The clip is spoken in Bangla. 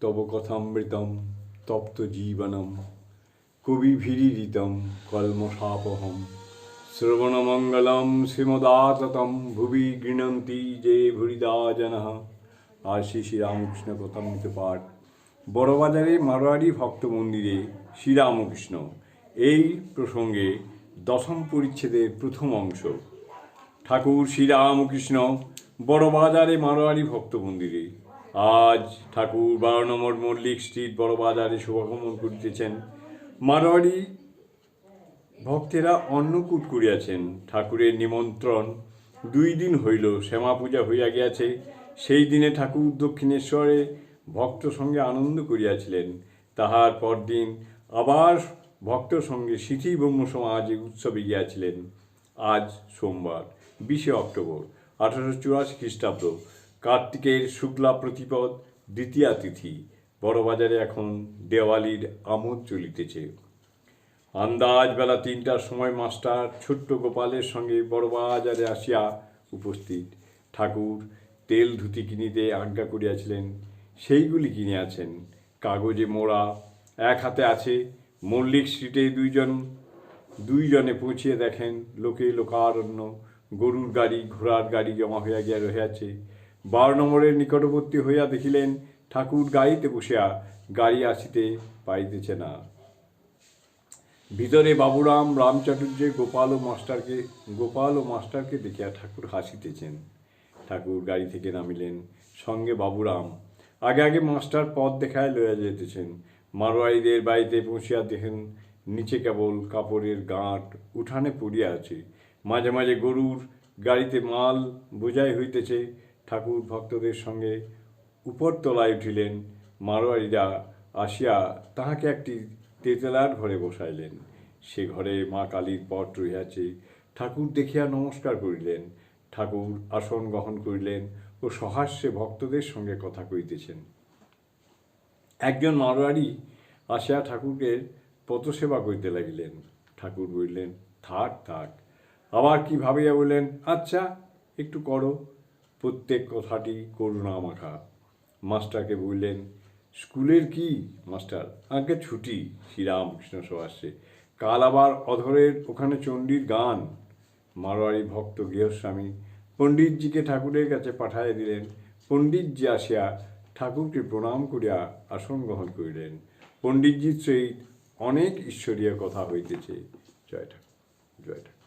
তব কথামৃতম তপ্ত জীবনম। কবিভিরিতম কলমশাপহম শ্রবণমঙ্গলম শ্রীমদাততম, ভুবি গৃণন্তি যে ভুরিদা জনঃ আর শ্রী শ্রীরামকৃষ্ণ কথামৃত পাঠ। বড়বাজারে মারোয়ারি ভক্ত মন্দিরে শ্রীরামকৃষ্ণ। এই প্রসঙ্গে দশম পরিচ্ছেদের প্রথম অংশ। ঠাকুর শ্রীরামকৃষ্ণ, বড়বাজারে মারোয়ারি ভক্ত মন্দিরে আজ ঠাকুর বারো নম্বর মল্লিক স্ট্রিট বড়বাজারে শুভাগমন করিতেছেন। মারোয়ারি ভক্তেরা অন্নকূট করিয়াছেন। ঠাকুরের নিমন্ত্রণ দুই দিন হইল, শ্যামা পূজা হইয়া গিয়াছে। সেই দিনে ঠাকুর দক্ষিণেশ্বরে ভক্ত সঙ্গে আনন্দ করিয়াছিলেন। তাহার পরদিন আবার ভক্ত সঙ্গে সিথি ব্রহ্ম সমাজে উৎসবে গিয়াছিলেন। আজ সোমবার, বিশে অক্টোবর, আঠারোশো চুরাশি খ্রিস্টাব্দ। কার্তিকের শুক্লা প্রতিপদ দ্বিতীয়া তিথি, বড়বাজারে এখন দেওয়ালির আমোদ চলিতেছে। আন্দাজ বেলা তিনটার সময় মাস্টার ছোট্ট গোপালের সঙ্গে বড়বাজারে আসিয়া উপস্থিত। ঠাকুর তেল ধুতি কিনিতে আজ্ঞা করিয়াছিলেন, সেইগুলি কিনিয়াছেন। কাগজে মোড়া এক হাতে আছে, মল্লিক স্ট্রিটে দুইজন, দুইজনে পৌঁছিয়ে দেখেন লোকে লোকারণ্য, গরুর গাড়ি, ঘোড়ার গাড়ি জমা হইয়া গিয়া রহিয়াছে। বারো নম্বরের নিকটবর্তী হইয়া দেখিলেন, ঠাকুর গাড়িতে বসিয়া গাড়ি আসিতে পাইতেছে না। ভিতরে বাবুরাম রামচাটুর্যে গোপাল ও মাস্টারকে, গোপাল ও মাস্টারকে দেখিয়া ঠাকুর হাসিতেছেন। ঠাকুর গাড়ি থেকে নামিলেন, সঙ্গে বাবুরাম। আগে আগে মাস্টার পথ দেখায় লইয়া যেতেছেন মারোয়ারিদের বাড়িতে পৌঁছিয়া দেখেন, নিচে কেবল কাপড়ের গাঁট উঠানে পড়িয়া আছে। মাঝে মাঝে গরুর গাড়িতে মাল বোঝাই হইতেছে ঠাকুর ভক্তদের সঙ্গে উপরতলায় উঠিলেন, মারোয়ারিরা আসিয়া তাহাকে একটি তেতলার ঘরে বসাইলেন। সে ঘরে মা কালীর পট রহিয়াছে। ঠাকুর দেখিয়া নমস্কার করিলেন। ঠাকুর আসন গ্রহণ করিলেন ও সহাস্যে ভক্তদের সঙ্গে কথা কইতেছেন একজন মারোয়ারি আসিয়া ঠাকুরকে পথসেবা করিতে লাগিলেন। ঠাকুর বললেন, থাক থাক। আবার কি ভাবিয়া বললেন আচ্ছা একটু করো। প্রত্যেক কথাটি করুণা মাখা। মাস্টারকে বললেন, স্কুলের কি, মাস্টার? আগে ছুটি। শ্রীরামকৃষ্ণ সভাসে। কাল আবার অধরের ওখানে চণ্ডীর গান। মারোয়ারি ভক্ত গৃহস্বামী পণ্ডিতজিকে ঠাকুরের কাছে পাঠাইয়া দিলেন। পণ্ডিতজি আসিয়া ঠাকুরকে প্রণাম করিয়া আসন গ্রহণ করিলেন। পণ্ডিতজির সহিত অনেক ঈশ্বরীয় কথা হইতেছে। জয় ঠাকুর জয় ঠাকুর।